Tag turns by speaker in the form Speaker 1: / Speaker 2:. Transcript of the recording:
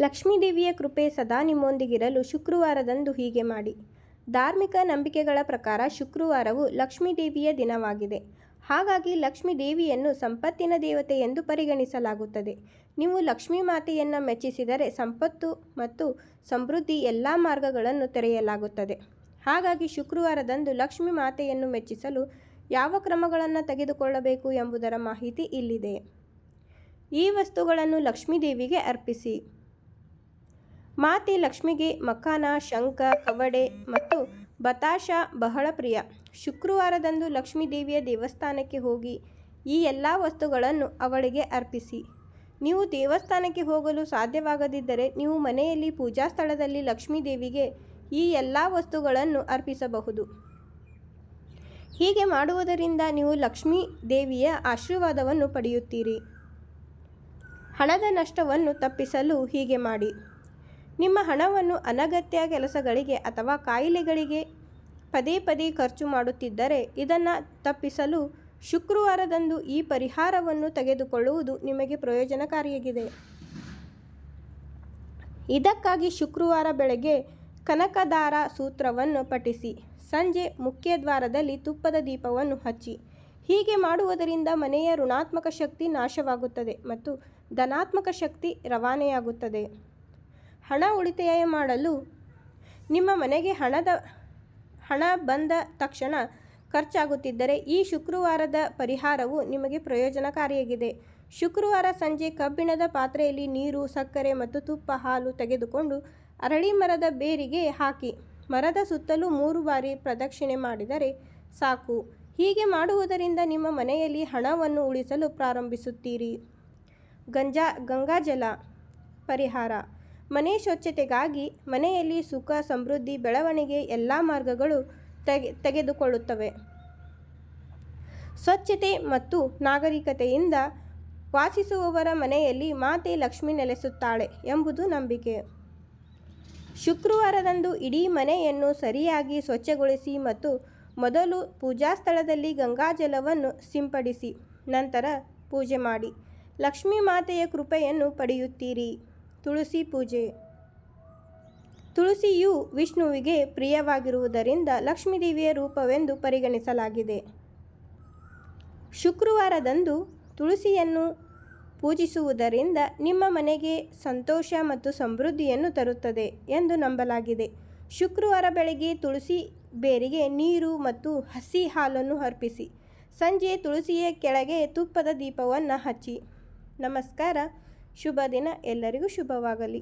Speaker 1: ಲಕ್ಷ್ಮೀದೇವಿಯ ಕೃಪೆ ಸದಾ ನಿಮ್ಮೊಂದಿಗಿರಲು ಶುಕ್ರವಾರದಂದು ಹೀಗೆ ಮಾಡಿ. ಧಾರ್ಮಿಕ ನಂಬಿಕೆಗಳ ಪ್ರಕಾರ ಶುಕ್ರವಾರವು ಲಕ್ಷ್ಮೀದೇವಿಯ ದಿನವಾಗಿದೆ. ಹಾಗಾಗಿ ಲಕ್ಷ್ಮೀ ದೇವಿಯನ್ನು ಸಂಪತ್ತಿನ ದೇವತೆ ಎಂದು ಪರಿಗಣಿಸಲಾಗುತ್ತದೆ. ನೀವು ಲಕ್ಷ್ಮೀ ಮಾತೆಯನ್ನು ಮೆಚ್ಚಿಸಿದರೆ ಸಂಪತ್ತು ಮತ್ತು ಸಮೃದ್ಧಿ ಎಲ್ಲ ಮಾರ್ಗಗಳನ್ನು ತೆರೆಯಲಾಗುತ್ತದೆ. ಹಾಗಾಗಿ ಶುಕ್ರವಾರದಂದು ಲಕ್ಷ್ಮೀ ಮಾತೆಯನ್ನು ಮೆಚ್ಚಿಸಲು ಯಾವ ಕ್ರಮಗಳನ್ನು ತೆಗೆದುಕೊಳ್ಳಬೇಕು ಎಂಬುದರ ಮಾಹಿತಿ ಇಲ್ಲಿದೆ. ಈ ವಸ್ತುಗಳನ್ನು ಲಕ್ಷ್ಮೀದೇವಿಗೆ ಅರ್ಪಿಸಿ. ಮಾತೆ ಲಕ್ಷ್ಮಿಗೆ ಮಖಾನ, ಶಂಖ, ಕವಡೆ ಮತ್ತು ಬತಾಶ ಬಹಳ ಪ್ರಿಯ. ಶುಕ್ರವಾರದಂದು ಲಕ್ಷ್ಮೀ ದೇವಿಯ ದೇವಸ್ಥಾನಕ್ಕೆ ಹೋಗಿ ಈ ಎಲ್ಲ ವಸ್ತುಗಳನ್ನು ಅವಳಿಗೆ ಅರ್ಪಿಸಿ. ನೀವು ದೇವಸ್ಥಾನಕ್ಕೆ ಹೋಗಲು ಸಾಧ್ಯವಾಗದಿದ್ದರೆ ನೀವು ಮನೆಯಲ್ಲಿ ಪೂಜಾ ಸ್ಥಳದಲ್ಲಿ ಲಕ್ಷ್ಮೀ ದೇವಿಗೆ ಈ ಎಲ್ಲ ವಸ್ತುಗಳನ್ನು ಅರ್ಪಿಸಬಹುದು. ಹೀಗೆ ಮಾಡುವುದರಿಂದ ನೀವು ಲಕ್ಷ್ಮೀ ದೇವಿಯ ಆಶೀರ್ವಾದವನ್ನು ಪಡೆಯುತ್ತೀರಿ. ಹಣದ ನಷ್ಟವನ್ನು ತಪ್ಪಿಸಲು ಹೀಗೆ ಮಾಡಿ. ನಿಮ್ಮ ಹಣವನ್ನು ಅನಗತ್ಯ ಕೆಲಸಗಳಿಗೆ ಅಥವಾ ಕಾಯಿಲೆಗಳಿಗೆ ಪದೇ ಪದೇ ಖರ್ಚು ಮಾಡುತ್ತಿದ್ದರೆ ಇದನ್ನು ತಪ್ಪಿಸಲು ಶುಕ್ರವಾರದಂದು ಈ ಪರಿಹಾರವನ್ನು ತೆಗೆದುಕೊಳ್ಳುವುದು ನಿಮಗೆ ಪ್ರಯೋಜನಕಾರಿಯಾಗಿದೆ. ಇದಕ್ಕಾಗಿ ಶುಕ್ರವಾರ ಬೆಳಗ್ಗೆ ಕನಕದಾರ ಸೂತ್ರವನ್ನು ಪಠಿಸಿ, ಸಂಜೆ ಮುಖ್ಯ ದ್ವಾರದಲ್ಲಿ ತುಪ್ಪದ ದೀಪವನ್ನು ಹಚ್ಚಿ. ಹೀಗೆ ಮಾಡುವುದರಿಂದ ಮನೆಯ ಋಣಾತ್ಮಕ ಶಕ್ತಿ ನಾಶವಾಗುತ್ತದೆ ಮತ್ತು ಧನಾತ್ಮಕ ಶಕ್ತಿ ರವಾನೆಯಾಗುತ್ತದೆ. ಹಣ ಉಳಿತಾಯ ಮಾಡಲು ನಿಮ್ಮ ಮನೆಗೆ ಹಣದ ಹಣ ಬಂದ ತಕ್ಷಣ ಖರ್ಚಾಗುತ್ತಿದ್ದರೆ ಈ ಶುಕ್ರವಾರದ ಪರಿಹಾರವು ನಿಮಗೆ ಪ್ರಯೋಜನಕಾರಿಯಾಗಿದೆ. ಶುಕ್ರವಾರ ಸಂಜೆ ಕಬ್ಬಿಣದ ಪಾತ್ರೆಯಲ್ಲಿ ನೀರು, ಸಕ್ಕರೆ ಮತ್ತು ತುಪ್ಪ, ಹಾಲು ತೆಗೆದುಕೊಂಡು ಅರಳಿ ಮರದ ಬೇರಿಗೆ ಹಾಕಿ, ಮರದ ಸುತ್ತಲೂ ಮೂರು ಬಾರಿ ಪ್ರದಕ್ಷಿಣೆ ಮಾಡಿದರೆ ಸಾಕು. ಹೀಗೆ ಮಾಡುವುದರಿಂದ ನಿಮ್ಮ ಮನೆಯಲ್ಲಿ ಹಣವನ್ನು ಉಳಿಸಲು ಪ್ರಾರಂಭಿಸುತ್ತೀರಿ. ಗಂಜಾ, ಗಂಗಾಜಲ ಪರಿಹಾರ. ಮನೆ ಸ್ವಚ್ಛತೆಗಾಗಿ ಮನೆಯಲ್ಲಿ ಸುಖ, ಸಮೃದ್ಧಿ, ಬೆಳವಣಿಗೆ ಎಲ್ಲ ಮಾರ್ಗಗಳು ತೆಗೆ, ತೆಗೆದುಕೊಳ್ಳುತ್ತವೆ. ಸ್ವಚ್ಛತೆ ಮತ್ತು ನಾಗರಿಕತೆಯಿಂದ ವಾಸಿಸುವವರ ಮನೆಯಲ್ಲಿ ಮಾತೆ ಲಕ್ಷ್ಮಿ ನೆಲೆಸುತ್ತಾಳೆ ಎಂಬುದು ನಂಬಿಕೆ. ಶುಕ್ರವಾರದಂದು ಇಡೀ ಮನೆಯನ್ನು ಸರಿಯಾಗಿ ಸ್ವಚ್ಛಗೊಳಿಸಿ ಮತ್ತು ಮೊದಲು ಪೂಜಾ ಸ್ಥಳದಲ್ಲಿ ಗಂಗಾಜಲವನ್ನು ಸಿಂಪಡಿಸಿ, ನಂತರ ಪೂಜೆ ಮಾಡಿ. ಲಕ್ಷ್ಮೀ ಮಾತೆಯ ಕೃಪೆಯನ್ನು ಪಡೆಯುತ್ತೀರಿ. ತುಳಸಿ ಪೂಜೆ. ತುಳಸಿಯು ವಿಷ್ಣುವಿಗೆ ಪ್ರಿಯವಾಗಿರುವುದರಿಂದ ಲಕ್ಷ್ಮೀದೇವಿಯ ರೂಪವೆಂದು ಪರಿಗಣಿಸಲಾಗಿದೆ. ಶುಕ್ರವಾರದಂದು ತುಳಸಿಯನ್ನು ಪೂಜಿಸುವುದರಿಂದ ನಿಮ್ಮ ಮನೆಗೆ ಸಂತೋಷ ಮತ್ತು ಸಮೃದ್ಧಿಯನ್ನು ತರುತ್ತದೆ ಎಂದು ನಂಬಲಾಗಿದೆ. ಶುಕ್ರವಾರ ಬೆಳಗ್ಗೆ ತುಳಸಿ ಬೇರಿಗೆ ನೀರು ಮತ್ತು ಹಸಿ ಹಾಲನ್ನು ಅರ್ಪಿಸಿ. ಸಂಜೆ ತುಳಸಿಯ ಕೆಳಗೆ ತುಪ್ಪದ ದೀಪವನ್ನು ಹಚ್ಚಿ. ನಮಸ್ಕಾರ. ಶುಭ ದಿನ ಎಲ್ಲರಿಗೂ ಶುಭವಾಗಲಿ.